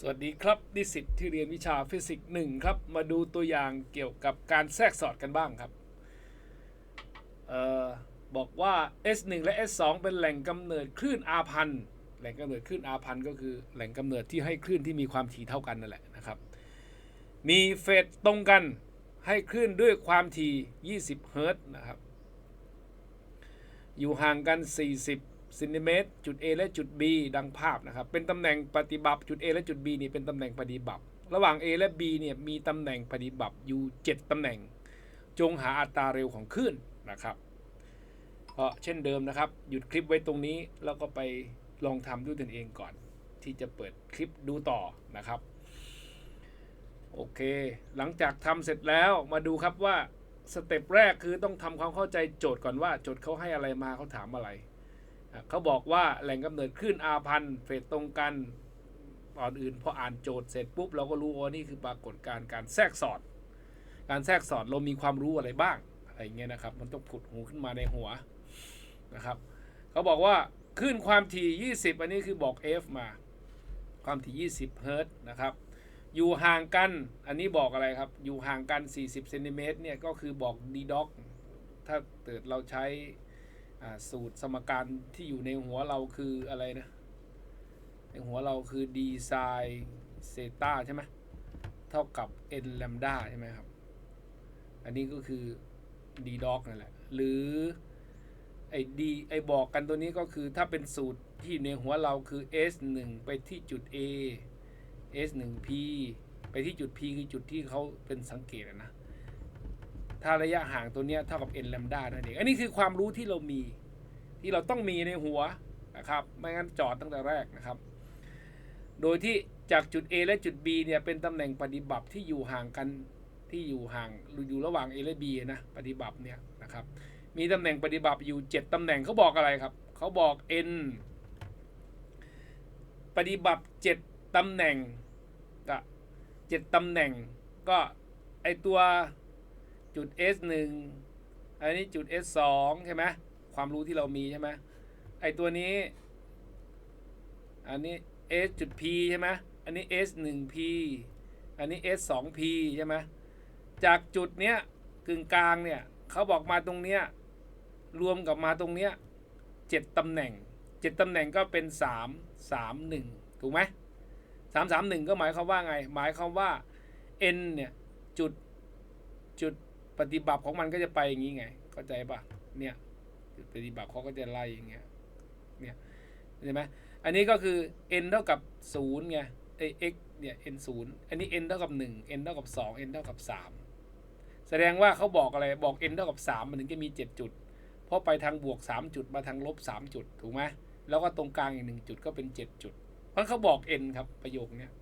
สวัสดีครับนิสิตที่เรียนวิชาฟิสิกส์หนึ่งครับ มาดูตัวอย่างเกี่ยวกับการแทรกสอดกันบ้างครับเออบอกว่า S1 และ S2 เป็นแหล่งกำเนิดคลื่น R พันแหล่งกำเนิดคลื่น R พันก็คือแหล่งกำเนิดที่ให้คลื่นที่มีความถี่เท่ากันนั่นแหละนะครับ มีเฟสตรงกันให้คลื่นด้วยความถี่ 20 เฮิรตซ์นะครับ อยู่ห่างกัน 40 ซนติเมตรจุด A และจุด B ดังภาพนะครับ เป็นตำแหน่งปฏิบัติจุด A และจุด B นี่เป็นตำแหน่งปฏิบัติ ระหว่าง A และ B เนี่ยมีตำแหน่งปฏิบัติอยู่ 7ตำแหน่ง จงหาอัตราเร็วของคลื่นนะครับก็เช่นเดิมนะครับ หยุดคลิปไว้ตรงนี้แล้วก็ไปลองทำด้วยตนเองก่อน ที่จะเปิดคลิปดูต่อนะครับ โอเค หลังจากทำเสร็จแล้วมาดูครับว่าสเต็ปแรกคือต้องทำความเข้าใจโจทย์ก่อนว่าโจทย์เขาให้อะไรมาเขาถามอะไร เขาบอกว่าแหล่งกำเนิดคลื่นอาพันเฟสตรงกันก่อนอื่นพออ่านโจทย์เสร็จปุ๊บเราก็รู้ว่านี่คือปรากฏการณ์การแทรกสอด การแทรกสอดเรามีความรู้อะไรบ้างอะไรเงี้ยนะครับ มันต้องผุดหูขึ้นมาในหัวนะครับเขาบอกว่าคลื่นความถี่ 20 อันนี้คือบอก F มาความถี่ 20 เฮิรตซ์นะครับ อยู่ห่างกัน อันนี้บอกอะไรครับ อยู่ห่างกัน 40 เซนติเมตรเนี่ย ก็คือบอก d ด็อกถ้าเกิดเราใช้ สูตรสมการที่อยู่ในหัวเราคืออะไรนะ ในหัวเราคือ d ไซน์เซต้าใช่ไหมเท่ากับ n แลมดาใช่ไหมครับ อันนี้ก็คือ d ด็อกนั่นแหละ หรือไอ้ d ไอ้บอกกันตัวนี้ก็คือถ้าเป็นสูตรที่ในหัวเราคือ s 1ไปที่จุด a s 1 p ไปที่จุด p คือจุดที่เขาเป็นสังเกตนะ ถ้าระยะห่างตัวเนี้ยเท่ากับ n แลมด้านั่นเองอันนี้คือความรู้ที่เรามี ที่เราต้องมีในหัวนะครับ ไม่งั้นจอดตั้งแต่แรกนะครับ โดยที่จากจุด A และจุด B เนี่ยเป็นตำแหน่งปฏิบัติที่อยู่ห่างกันที่อยู่ห่างอยู่ระหว่าง A และ B นะปฏิบัติเนี่ยนะครับ มีตำแหน่งปฏิบัติอยู่ 7ตำแหน่งเขาบอกอะไรครับเขาบอก n ปฏิบัติ 7ตำแหน่งก็7ตำแหน่งก็ไอตัว จุด S 1อันนี้จุด S 2ใช่ไหมความรู้ที่เรามีใช่ไหมไอตัวนี้ อันนี้ S จุด P ใช่ไหมอันนี้ S 1 P อันนี้ S 2 P ใช่ไหมจากจุดเนี้ยกึ่งกลางเนี่ยเขาบอกมาตรงเนี้ยรวมกับมาตรงเนี้ยเจ็ดตำแหน่งเจ็ดตำแหน่งก็เป็นสามสามหนึ่งถูกไหมสามสามหนึ่งก็หมายความว่าไง หมายความว่า n เนี่ยจุดจุด ปฏิบัติของมันก็จะไปอย่างนี้ไง เข้าใจปะเนี่ย ปฏิบัติเขาก็จะไล่อย่างเงี้ยเนี่ยเห็นไหมอันนี้ก็คือ n เท่ากับศูนย์ไงไอ x เนี่ย n ศูนย์อันนี้ n เท่ากับหนึ่ง n เท่ากับสอง n เท่ากับสามแสดงว่าเขาบอกอะไรบอก n เท่ากับสามมันถึงจะมีเจ็ดจุดเพราะไปทางบวก3จุดมาทางลบ3จุดถูกไหมแล้วก็ตรงกลางอีกหนึ่งจุดก็เป็น7จุด เพราะเขาบอก n ครับประโยคเนี้ย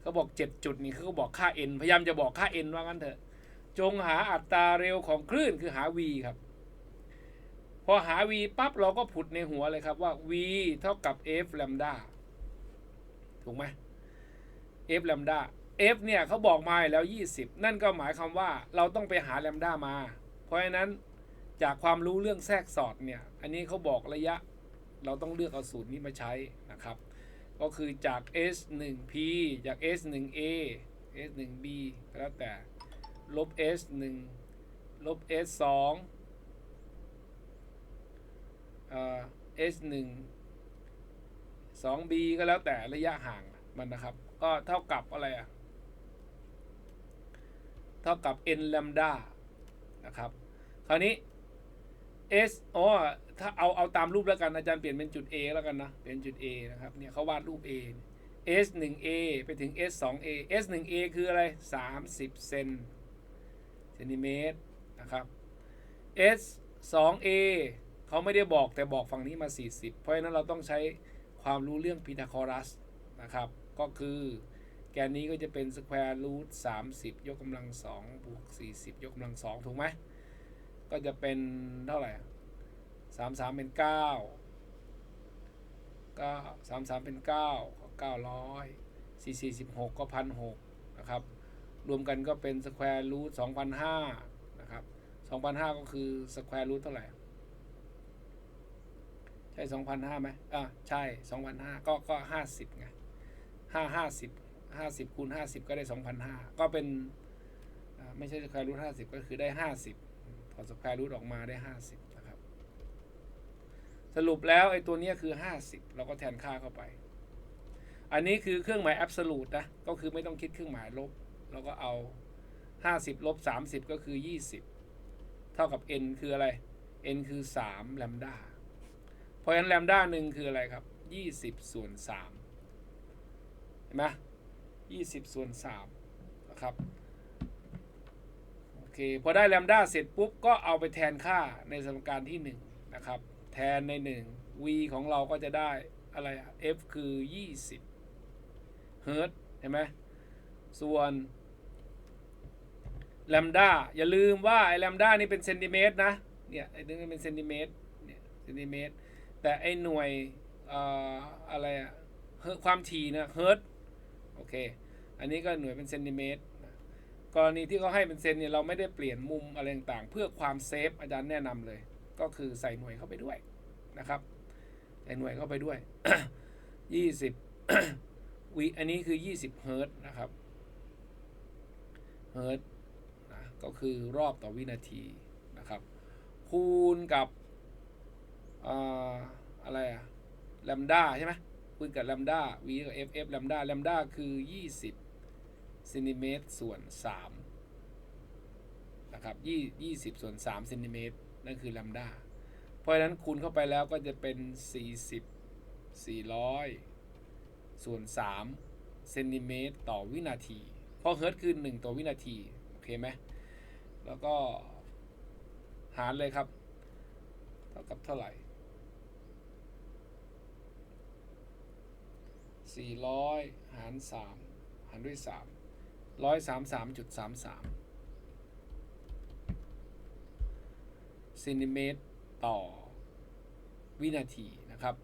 เขาบอก7จุดนี่เขาก็บอกค่า n พยายามจะบอกค่า n ว่างั้นเถอะ จงหาอัตราเร็วของคลื่นคือหา v ครับ พอหา v ปั๊บเราก็ผุดในหัวเลยครับว่า v เท่ากับ f แลมดาถูกไหม f แลมดา f เนี่ยเขาบอกมาแล้ว 20 นั่นก็หมายความว่าเราต้องไปหาแลมดามา เพราะฉะนั้นจากความรู้เรื่องแทรกสอดเนี่ย อันนี้เขาบอกระยะ เราต้องเลือกเอาสูตรนี้มาใช้นะครับ ก็คือจาก s 1 p จาก s 1 a s 1 b ก็แล้วแต่ ลบ s 1ลบ s 2เอ่อ s 1 2 b ก็แล้วแต่ระยะห่างมันนะครับ ก็เท่ากับอะไรอะเท่ากับ n แลมดานะครับ คราวนี้ S อ๋อถ้าเอาเอาตามรูปแล้วกันอาจารย์เปลี่ยนเป็นจุด A แล้วกันนะ เป็นจุด A นะครับ เนี่ยเขาวาดรูป A S 1 A ไปถึง S 2 A S 1 A คืออะไร 30 เซน เซนติเมตรนะครับ S 2 A เขาไม่ได้บอกแต่บอกฝั่งนี้มา 40 เพราะฉะนั้นเราต้องใช้ความรู้เรื่องพีทาโกรัสนะครับ ก็คือแกนนี้ก็จะเป็นสแควร์รูท30 ยกกำลัง2บวก40 ยกกำลัง2ถูกไหม ก็จะเป็นเท่าไหร่สามสามเป็นเก้าก็สามสามเป็นเก้าก็เก้าร้อยสี่สี่สิบหกก็พันหกนะครับ รวมกันก็เป็นสแควร์รูทสองพันห้านะครับสองพันห้าก็คือสแควร์รูทเท่าไหร่ ใช่สองพันห้าไหมอ่าใช่สองพันห้าก็ก็ห้าสิบไงห้าห้าสิบห้าสิบคูณห้าสิบก็ได้สองพันห้าก็เป็นไม่ใช่สแควร์รูทห้าสิบก็คือได้ห้าสิบพอสแควร์รูทออกมาได้ห้าสิบนะครับ สรุปแล้วไอ้ตัวนี้คือห้าสิบเราก็แทนค่าเข้าไป อันนี้คือเครื่องหมาย absolute นะ ก็คือไม่ต้องคิดเครื่องหมายลบ เราก็เอา 50ลบ30 ก็คือ 20 เท่ากับ n คืออะไร n คือ3แลมดาเพราะฉะนั้นแลมดาหนึ่งคืออะไรครับ 20 ส่วน 3 เห็นไหม20 ส่วน3นะครับโอเคพอได้แลมดาเสร็จปุ๊บ ก็เอาไปแทนค่าในสมการที่ 1 นะครับ แทนใน 1 v ของเราก็จะได้อะไรอะ f คือ 20 เฮิร์ตเห็นไหมส่วน แลมดาอย่าลืมว่าไอ้แลมดานี่เป็นเซนติเมตรนะเนี่ยไอ้นี่เป็นเซนติเมตรเนี่ยเซนติเมตร แต่ไอ้หน่วยเอ่ออะไรอะความถี่นะเฮิร์ตโอเคอันนี้ก็หน่วยเป็นเซนติเมตรกรณีที่เขาให้เป็นเซนเนี่ยเราไม่ได้เปลี่ยนมุมอะไรต่างๆ เพื่อความเซฟอาจารย์แนะนำเลย ก็คือใส่หน่วยเข้าไปด้วยนะครับใส่หน่วยเข้าไปด้วยยี่สิบวิอันนี้คือ 20เฮิร์ตนะครับเฮิร์ต ก็คือรอบต่อวินาทีนะครับ คูณกับออะไรอะแลมด้าใช่ไหมคูณกับแลมด้า v กับ f f แลมด้าแลมด้าคือ 20เซนติเมตรส่วน3นะครับ20 20ส่วน3เซนติเมตรนั่นคือแลมด้าเพราะฉะนั้นคูณเข้าไปแล้วก็จะเป็น 40 400 ส่วน3เซนติเมตรต่อวินาที เพราะเฮิร์ตคือ 1 ต่อวินาที โอเคไหม แล้วก็หารเลยครับ เท่ากับเท่าไหร่ 400 หาร 3 หารด้วย 3 133.33เซนติเมตรต่อวินาทีนะครับ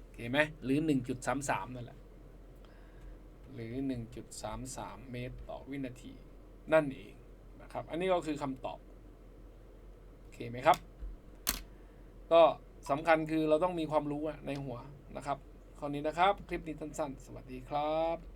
โอเคไหมหรือ 1.33 นั่นแหละ หรือ 1.33 เมตรต่อวินาที นั่นเอง ครับ อันนี้ก็คือคำตอบ โอเคไหมครับ ก็สำคัญคือเราต้องมีความรู้ในหัวนะครับ คราวนี้นะครับ คลิปนี้สั้นๆ สวัสดีครับ